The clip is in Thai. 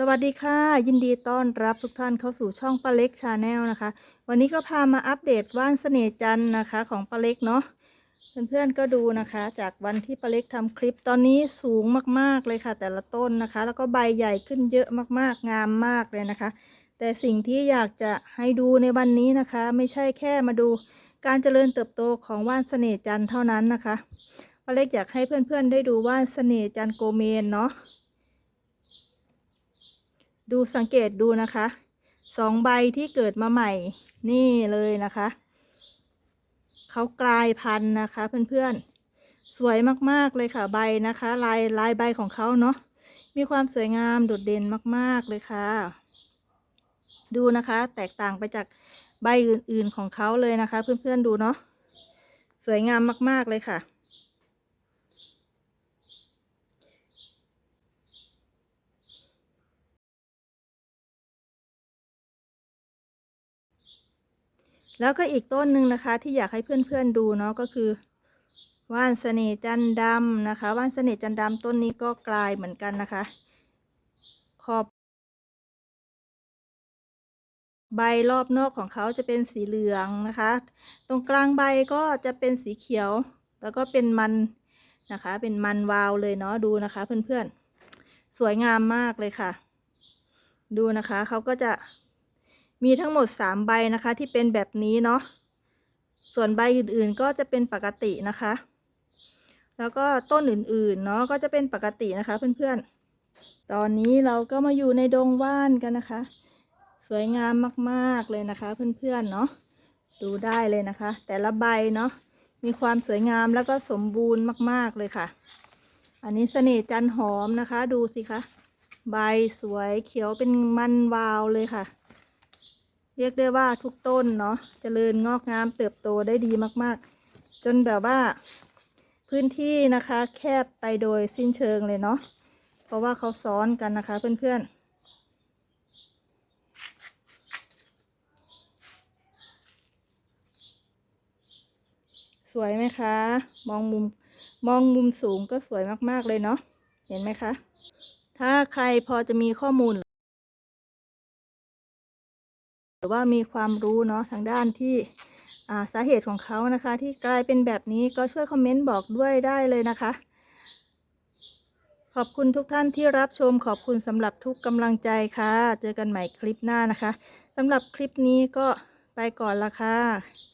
สวัสดีค่ะ ยินดีต้อนรับทุกท่านเข้าสู่ช่องป้าเล็กชาแนลนะคะ วันนี้ก็พามาอัปเดตว่านเสน่จันนะคะของป้าเล็กเนาะเพื่อนๆก็ดูนะคะ จากวันที่ป้าเล็กทำคลิปตอนนี้สูงมากๆเลยค่ะ แต่ละต้นนะคะ แล้วก็ใบใหญ่ขึ้นเยอะมากๆงามมากเลยนะคะ แต่สิ่งที่อยากจะให้ดูในวันนี้นะคะ ไม่ใช่แค่มาดูการเจริญเติบโตของว่านเสน่จันเท่านั้นนะคะป้าเล็กอยากให้เพื่อนๆได้ดูว่านเสน่จันโกเมนเนาะ ดูสังเกตดูนะคะสองใบที่เกิดมาใหม่นี่เลยนะคะ เขากลายพันธุ์นะคะ เพื่อนๆ สวยมากๆเลยค่ะใบนะคะ ลายลายใบของเขาเนาะมีความสวยงามโดดเด่นมากๆเลยค่ะ ดูนะคะ แตกต่างไปจากใบอื่นๆของเขาเลยนะคะ เพื่อนๆดูเนาะสวยงามมากๆเลยค่ะ แล้วก็อีกต้นหนึ่งนะคะ ที่อยากให้เพื่อนๆดูเนาะก็คือว่านเสน่จันดำนะคะ ว่านเสน่จันดำต้นนี้ก็กลายเหมือนกันนะคะ ขอบ ใบรอบนอกของเขาจะเป็นสีเหลืองนะคะ ตรงกลางใบก็จะเป็นสีเขียว แล้วก็เป็นมันนะคะ เป็นมันวาวเลยเนาะดูนะคะ เพื่อนๆสวยงามมากเลยค่ะ ดูนะคะเขาก็จะ มีทั้งหมดสามใบนะคะ ที่เป็นแบบนี้เนาะ ส่วนใบอื่นๆก็จะเป็นปกตินะคะ แล้วก็ต้นอื่นๆเนาะก็จะเป็นปกตินะคะเพื่อนๆ ตอนนี้เราก็มาอยู่ในดงว่านกันนะคะ สวยงามมากๆเลยนะคะเพื่อนๆเนาะ ดูได้เลยนะคะ แต่ละใบเนาะมีความสวยงามแล้วก็สมบูรณ์มาก ๆเลยค่ะ อันนี้เสน่ห์จันหอมนะคะ ดูสิคะ ใบสวยเขียวเป็นมันวาวเลยค่ะ เรียกได้ว่าทุกต้นเนาะเจริญงอกงามเติบโตได้ดีมาก ๆ จนแบบว่า พื้นที่นะคะแคบไปโดยสิ้นเชิงเลยเนาะเพราะว่าเขาซ้อนกันนะคะเพื่อนๆสวยไหมคะ มองมุมมองมุมสูงก็สวยมาก ๆ เลยเนาะ เห็นไหมคะ ถ้าใครพอจะมีข้อมูล หรือว่ามีความรู้เนาะทางด้านที่าสาเหตุของเขานะคะ ที่กลายเป็นแบบนี้ก็ช่วยคอมเมนต์บอกด้วยได้เลยนะคะ ขอบคุณทุกท่านที่รับชมขอบคุณสำหรับทุกกำลังใจค่ะ เจอกันใหม่คลิปหน้านะคะสำหรับคลิปนี้ก็ไปก่อนละค่ะ